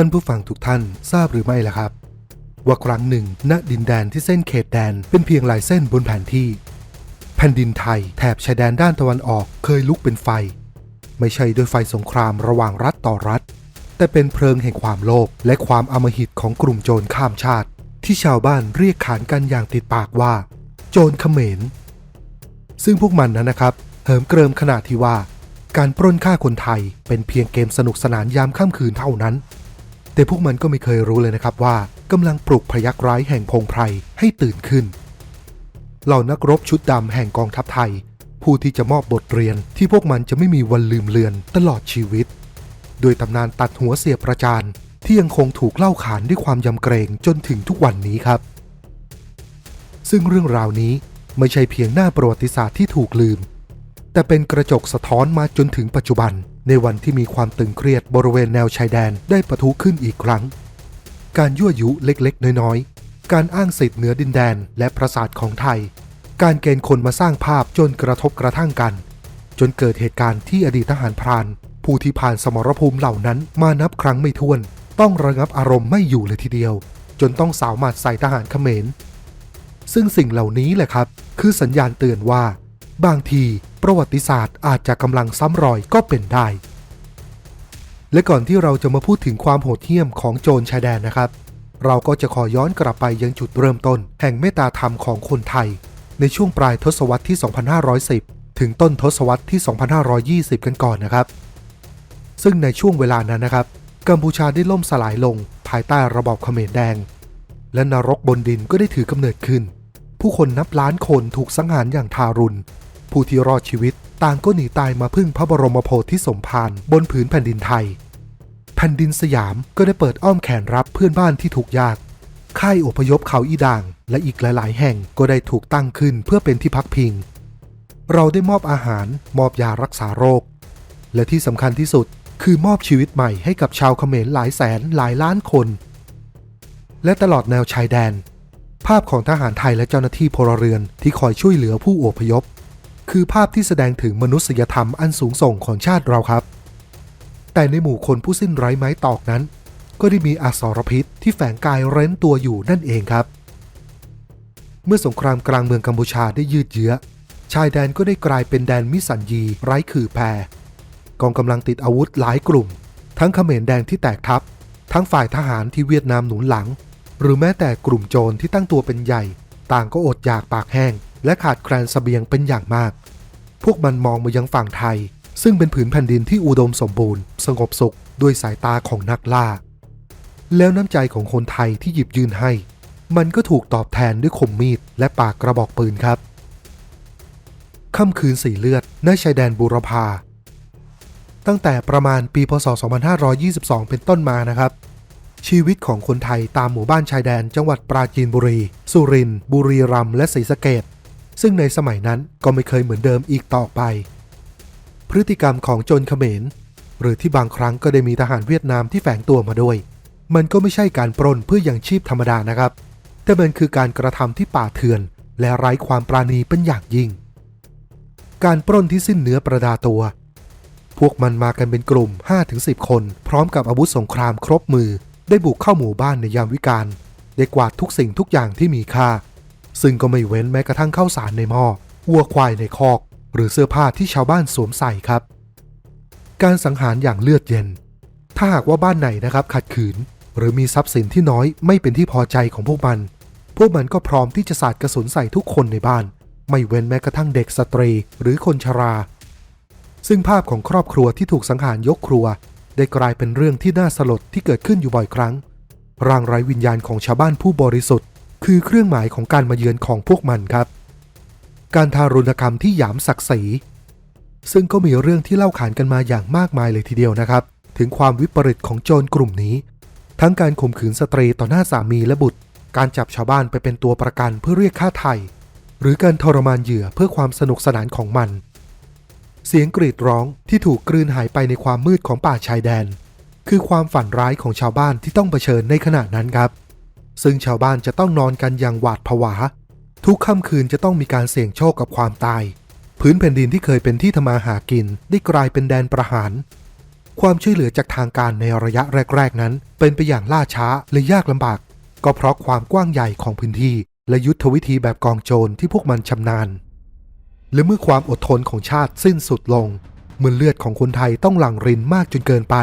ท่านผู้ฟังทุกท่านทราบหรือไม่ล่ะครับ ว่าครั้งหนึ่ง ณดินแดนที่เส้นเขตแดนเป็นเพียงลายเส้นบนแผนที่ แผ่นดินไทยแถบชายแดนด้านตะวันออกเคยลุกเป็นไฟ ไม่ใช่ด้วยไฟสงครามระหว่างรัฐต่อรัฐ แต่เป็นเพลิงแห่งความโลภและความอมหิตของกลุ่มโจรข้ามชาติ ที่ชาวบ้านเรียกขานกันอย่างติดปากว่า โจรเขมร ซึ่งพวกมันนั้นนะครับเหิมเกริมขนาดที่ว่า การปล้นฆ่าคนไทยเป็นเพียงเกมสนุกสนานยามค่ำคืนเท่านั้น แต่พวกมันก็ไม่เคยรู้เลยนะครับว่ากำลังปลุกพยักร้ายแห่งพงไพรให้ตื่นขึ้น เหล่านักรบชุดดำแห่งกองทัพไทย ผู้ที่จะมอบบทเรียนที่พวกมันจะไม่มีวันลืมเลือนตลอดชีวิต โดยตำนานตัดหัวเสียประจานที่ยังคงถูกเล่าขานด้วยความยำเกรงจนถึงทุกวันนี้ครับ ซึ่งเรื่องราวนี้ไม่ใช่เพียงหน้าประวัติศาสตร์ที่ถูกลืม แต่เป็นกระจกสะท้อนมาจนถึงปัจจุบัน ในวันที่มีความตึงเครียดบริเวณแนวชายแดนได้ปะทุขึ้นอีกครั้ง การยั่วยุเล็กๆ น้อยๆ การอ้างสิทธิ์เหนือดินแดนและประสาทของไทย การเกณฑ์คนมาสร้างภาพจนกระทบกระทั่งกัน จนเกิดเหตุการณ์ที่อดีตทหารพราน ผู้ที่ผ่านสมรภูมิเหล่านั้นมานับครั้งไม่ถ้วน ต้องระงับอารมณ์ไม่อยู่เลยทีเดียว จนต้องสาวหมัดใส่ทหารเขมรซึ่งสิ่งเหล่านี้แหละครับ คือสัญญาณเตือนว่า บางทีประวัติศาสตร์อาจจะกำลังซ้ำรอยก็เป็นได้ และก่อนที่เราจะมาพูดถึงความโหดเหี้ยมของโจรชายแดนนะครับ เราก็จะขอย้อนกลับไปยังจุดเริ่มต้น แห่งเมตตาธรรมของคนไทย ในช่วงปลายทศวรรษที่ 2510 ถึงต้นทศวรรษที่ 2520 กันก่อนนะครับ ซึ่งในช่วงเวลานั้นนะครับ กัมพูชาได้ล่มสลายลงภายใต้ระบอบเขมรแดง และนรกบนดินก็ได้ถือกำเนิดขึ้นผู้คนนับล้านคนถูกสังหารอย่างทารุณ ผู้ที่รอดชีวิตต่างก็หนีตายมาพึ่งพระบรมโพธิสมภารบนผืนแผ่นดินไทย แผ่นดินสยามก็ได้เปิดอ้อมแขนรับเพื่อนบ้านที่ถูกยาก ค่ายอพยพเขาอีด่าง และอีกหลาย ๆ แห่งก็ได้ถูกตั้งขึ้นเพื่อเป็นที่พักพิง เราได้มอบอาหารมอบยารักษาโรค และที่สำคัญที่สุดคือมอบชีวิตใหม่ให้กับชาวเขมรหลายแสนหลายล้านคน และตลอดแนวชายแดน ภาพของทหารไทยและเจ้าหน้าที่พลเรือนที่คอยช่วยเหลือผู้อพยพ คือภาพที่แสดงถึงมนุษยธรรมอันสูงส่งของชาติเราครับ แต่ในหมู่คนผู้สิ้นไร้ไม้ตอกนั้น ก็ได้มีอสรพิษที่แฝงกายเร้นตัวอยู่นั่นเองครับ เมื่อสงครามกลางเมืองกัมพูชาได้ยืดเยื้อ ชายแดนก็ได้กลายเป็นแดนมิสัญญีไร้ขื่อแพรกองกำลังติดอาวุธหลายกลุ่ม ทั้งเขมรแดงที่แตกทัพ ทั้งฝ่ายทหารที่เวียดนามหนุนหลัง หรือแม้แต่กลุ่มโจรที่ตั้งตัวเป็นใหญ่ ต่างก็อดอยากปากแห้ง และขาดแคลนเสบียงเป็นอย่างมาก พวกมันมองมายังฝั่งไทย ซึ่งเป็นผืนแผ่นดินที่อุดมสมบูรณ์ สงบสุขด้วยสายตาของนักล่า แล้วน้ำใจของคนไทยที่หยิบยื่นให้ มันก็ถูกตอบแทนด้วยคมมีดและปากกระบอกปืนครับค่ำคืนสีเลือดในชายแดนบูรพาตั้งแต่ประมาณปีพศ 2522 เป็นต้นมานะครับ ชีวิตของคนไทยตามหมู่บ้านชายแดนจังหวัดปราจีนบุรี สุรินทร์บุรีรัมย์และศรีสะเกด ซึ่งในสมัยนั้นก็ไม่เคยเหมือนเดิมอีกต่อไป พฤติกรรมของโจรเขมร หรือที่บางครั้งก็ได้มีทหารเวียดนามที่แฝงตัวมาด้วย มันก็ไม่ใช่การปล้นเพื่ออย่างชีพธรรมดานะครับ แต่มันคือการกระทำที่ป่าเถื่อน และไร้ความปราณีเป็นอย่างยิ่ง การปล้นที่สิ้นเนื้อประดาตัว พวกมันมากันเป็นกลุ่ม 5-10 คน พร้อมกับอาวุธสงครามครบมือ ได้บุกเข้าหมู่บ้านในยามวิกาลได้กวาดทุกสิ่งทุกอย่างที่มีค่า ซึ่งก็ไม่เว้นแม้กระทั่งข้าวสารในหม้อวัวควายในคอก หรือเสื้อผ้าที่ชาวบ้านสวมใส่ครับ การสังหารอย่างเลือดเย็น ถ้าหากว่าบ้านไหนนะครับขัดขืน หรือมีทรัพย์สินที่น้อยไม่เป็นที่พอใจของพวกมัน พวกมันก็พร้อมที่จะสาดกระสุนใส่ทุกคนในบ้าน ไม่เว้นแม้กระทั่งเด็กสตรี หรือคนชรา ซึ่งภาพของครอบครัวที่ถูกสังหารยกครัว ได้กลายเป็นเรื่องที่น่าสลดที่เกิดขึ้นอยู่บ่อยครั้งร่างไร้วิญญาณของชาวบ้านผู้บริสุทธิ์ คือเครื่องหมายของการมาเยือนของพวกมันครับ การทารุณกรรมที่หยามศักดิ์ศรี ซึ่งก็มีเรื่องที่เล่าขานกันมาอย่างมากมายเลยทีเดียวนะครับ ถึงความวิปริตของโจรกลุ่มนี้ ทั้งการข่มขืนสตรีต่อหน้าสามีและบุตร การจับชาวบ้านไปเป็นตัวประกันเพื่อเรียกค่าไถ่หรือการทรมานเหยื่อเพื่อความสนุกสนานของมัน เสียงกรีดร้องที่ถูกกลืนหายไปในความมืดของป่าชายแดน คือความฝันร้ายของชาวบ้านที่ต้องเผชิญในขณะนั้นครับ ซึ่งชาวบ้านจะต้องนอนกันอย่างหวาดผวา ทุกค่ำคืนจะต้องมีการเสี่ยงโชคกับความตาย พื้นแผ่นดินที่เคยเป็นที่ทำมาหากินได้กลายเป็นแดนประหาร ความช่วยเหลือจากทางการในระยะแรก ๆ นั้น เป็นไปอย่างล่าช้าและยากลำบาก ก็เพราะความกว้างใหญ่ของพื้นที่ และยุทธวิธีแบบกองโจรที่พวกมันชำนาญ และเมื่อความอดทนของชาติสิ้นสุดลงเมื่อเลือดของคนไทยต้องหลั่งรินมากจนเกินไป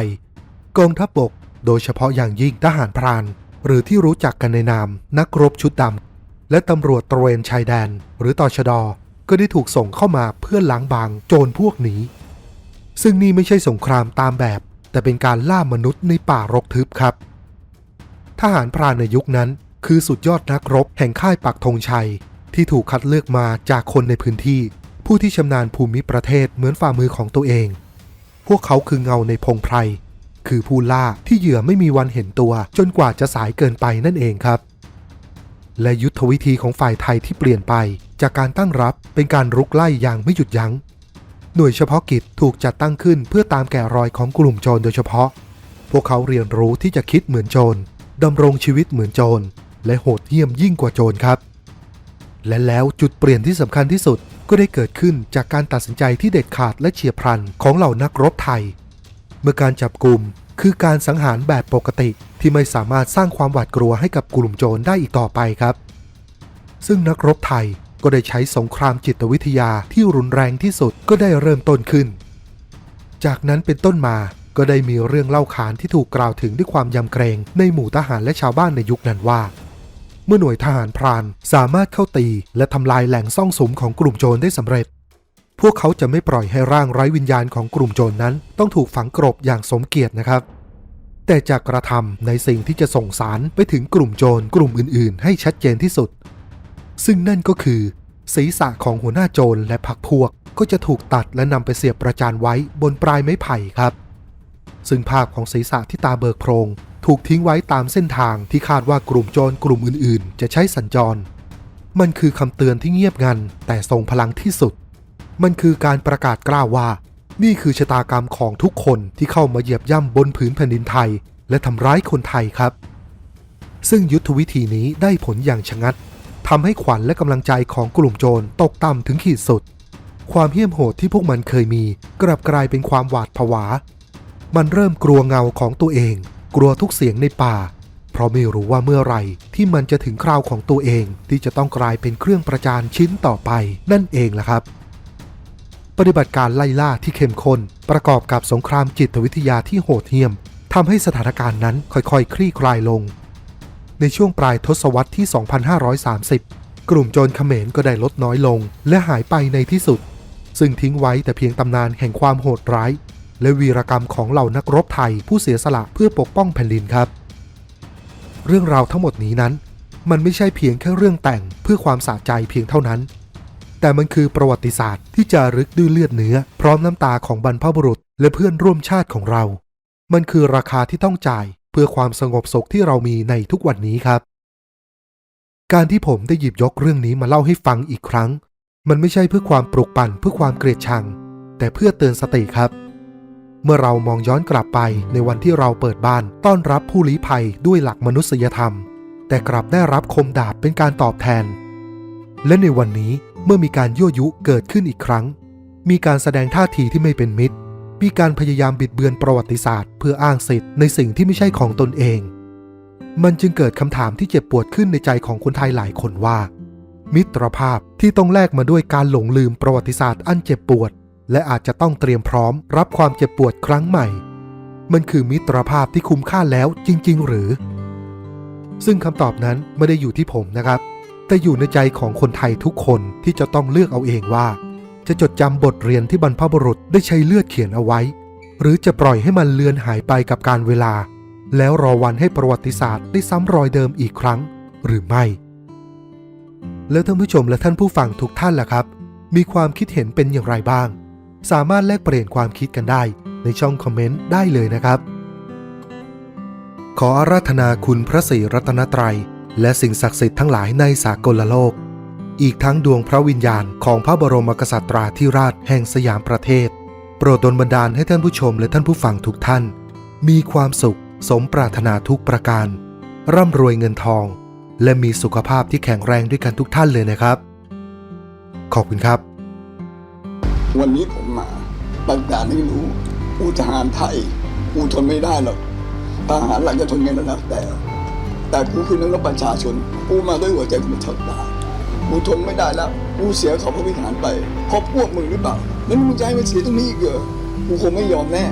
กองทัพบกโดยเฉพาะอย่างยิ่งทหารพราน หรือที่รู้จักกันในนาม นักรบชุดดำและตำรวจตระเวนชายแดน หรือตอชดก็ได้ถูกส่งเข้ามาเพื่อล้างบางโจรพวกนี้ ซึ่งนี่ไม่ใช่สงครามตามแบบ แต่เป็นการล่ามนุษย์ในป่ารกทึบครับ ทหารพรานในยุคนั้น คือสุดยอดนักรบแห่งค่ายปักธงชัย ที่ถูกคัดเลือกมาจากคนในพื้นที่ ผู้ที่ชำนาญภูมิประเทศเหมือนฝ่ามือของตัวเอง พวกเขาคือเงาในพงไพร คือผู้ล่าที่เหยื่อไม่มีวันเห็นตัว จนกว่าจะสายเกินไปนั่นเองครับ และยุทธวิธีของฝ่ายไทยที่เปลี่ยนไป จากการตั้งรับเป็นการรุกไล่อย่างไม่หยุดยัง้ง หน่วยเฉพาะกิจถูกจัดตั้งขึ้นเพื่อตามแกะรอยของกลุ่มโจรโดยเฉพาะ พวกเขาเรียนรู้ที่จะคิดเหมือนโจรดำรงชีวิตเหมือนโจรและโหดเหี้ยมยิ่งกว่าโจรครับ และแล้วจุดเปลี่ยนที่สำคัญที่สุดก็ได้เกิดขึ้นจากการตัดสินใจที่เด็ดขาดและเฉียบพลันของเหล่านักรบไทย เมื่อการจับกลุ่มคือการสังหารแบบปกติที่ไม่สามารถสร้างความหวาดกลัวให้กับกลุ่มโจรได้อีกต่อไปครับ ซึ่งนักรบไทยก็ได้ใช้สงครามจิตวิทยาที่รุนแรงที่สุดก็ได้เริ่มต้นขึ้น จากนั้นเป็นต้นมาก็ได้มีเรื่องเล่าขานที่ถูกกล่าวถึงด้วยความยำเกรงในหมู่ทหารและชาวบ้านในยุคนั้นว่า เมื่อหน่วยทหารพรานสามารถเข้าตีและทำลายแหล่งซ่องสมของกลุ่มโจรได้สำเร็จ พวกเขาจะไม่ปล่อยให้ร่างไร้วิญญาณของกลุ่มโจรนั้น ต้องถูกฝังกรบอย่างสมเกียรตินะครับ แต่จะกระทำในสิ่งที่จะส่งสารไปถึงกลุ่มโจรกลุ่มอื่น ๆ ให้ชัดเจนที่สุด ซึ่งนั่นก็คือ ศีรษะของหัวหน้าโจรและพรรคพวกก็จะถูกตัดและนำไปเสียบประจานไว้บนปลายไม้ไผ่ครับ ซึ่งภาพของศีรษะที่ตาเบิกโพรง ถูกทิ้งไว้ตามเส้นทางที่คาดว่ากลุ่มโจรกลุ่มอื่น ๆ จะใช้สัญจร มันคือคำเตือนที่เงียบงันแต่ทรงพลังที่สุด มันคือการประกาศกล้าวว่า นี่คือชะตากรรมของทุกคนที่เข้ามาเหยียบย่ำบนผืนแผ่นดินไทย และทำร้ายคนไทยครับ ซึ่งยุทธวิธีนี้ได้ผลอย่างชะงัดทำให้ขวัญและกำลังใจของกลุ่มโจรตกต่ำถึงขีดสุด ความเหี้ยมโหดที่พวกมันเคยมี กลับกลายเป็นความหวาดผวา มันเริ่มกลัวเงาของตัวเอง กลัวทุกเสียงในป่า เพราะไม่รู้ว่าเมื่อไรที่มันจะถึงคราวของตัวเองที่จะต้องกลายเป็นเครื่องประจานชิ้นต่อไป นั่นเองล่ะครับ ปฏิบัติการไล่ล่าที่เข้มข้นประกอบกับสงครามจิตวิทยาที่โหดเหี้ยมทำให้สถานการณ์นั้นค่อยๆ คลี่คลายลง ในช่วงปลายทศวรรษที่ 2530 กลุ่มโจรเขมรก็ได้ลดน้อยลง และหายไปในที่สุด ซึ่งทิ้งไว้แต่เพียงตำนานแห่งความโหดร้าย และวีรกรรมของเหล่านักรบไทยผู้เสียสละเพื่อปกป้องแผ่นดินครับ เรื่องราวทั้งหมดนี้นั้น มันไม่ใช่เพียงแค่เรื่องแต่งเพื่อความสะใจเพียงเท่านั้น แต่มันคือประวัติศาสตร์ที่จะรึกด้วยเลือดเนื้อ พร้อมน้ำตาของบรรพบุรุษ และเพื่อนร่วมชาติของเรา มันคือราคาที่ต้องจ่ายเพื่อความสงบสุขที่เรามีในทุกวันนี้ครับ การที่ผมได้หยิบยกเรื่องนี้มาเล่าให้ฟังอีกครั้ง มันไม่ใช่เพื่อความปลุกปั่นเพื่อความเกลียดชัง แต่เพื่อเตือนสติครับ เมื่อเรามองย้อนกลับไปในวันที่เราเปิดบ้านต้อนรับผู้ลี้ภัยด้วยหลักมนุษยธรรม แต่กลับได้รับคมดาบเป็นการตอบแทน และในวันนี้ เมื่อมีการยั่วยุเกิดขึ้นอีกครั้ง มีการแสดงท่าทีที่ไม่เป็นมิตร มีการพยายามบิดเบือนประวัติศาสตร์ เพื่ออ้างสิทธิ์ในสิ่งที่ไม่ใช่ของตนเอง มันจึงเกิดคำถามที่เจ็บปวดขึ้นในใจของคนไทยหลายคนว่า มิตรภาพที่ต้องแลกมาด้วยการหลงลืมประวัติศาสตร์อันเจ็บปวด และอาจจะต้องเตรียมพร้อม รับความเจ็บปวดครั้งใหม่ มันคือมิตรภาพที่คุ้มค่าแล้วจริง ๆ หรือ ซึ่งคำตอบนั้นไม่ได้อยู่ที่ผมนะครับ แต่อยู่ในใจของคนไทยทุกคนที่จะต้องเลือกเอาเองว่า จะจดจำบทเรียนที่บรรพบุรุษได้ใช้เลือดเขียนเอาไว้ หรือจะปล่อยให้มันเลือนหายไปกับการเวลา แล้วรอวันให้ประวัติศาสตร์ได้ซ้ำรอยเดิมอีกครั้ง หรือไม่ แล้วท่านผู้ชมและท่านผู้ฟังทุกท่านล่ะครับ มีความคิดเห็นเป็นอย่างไรบ้าง สามารถแลกเปลี่ยนความคิดกันได้ ในช่องคอมเมนต์ได้เลยนะครับ ขออาราธนาคุณพระศรีรัตนตรัย และสิ่งศักดิ์สิทธิ์ทั้งหลายในสากลโลก อีกทั้งดวงพระวิญญาณของพระบรมกษัตราธิราชแห่งสยามประเทศ โปรดดลบันดาลให้ท่านผู้ชมและท่านผู้ฟังทุกท่าน มีความสุขสมปรารถนาทุกประการ ร่ำรวยเงินทอง และมีสุขภาพที่แข็งแรงด้วยกันทุกท่านเลยนะครับ ขอบคุณครับ วันนี้ผมมาต้องการให้รู้ผู้ทหารไทยกูทนไม่ได้หรอกทหารหลังจะทนไงแล้วแต่ แต่กูคือนักรบประชาชนกูมาด้วยหัวใจกูเป็นชาวตากูทนไม่ได้แล้วกูเสียเขาพระวิหารไปเพราะพวกมึงหรือเปล่าแล้วมึงจะให้มันเสียตรงนี้อีกเหรอกูคงไม่ยอมแน่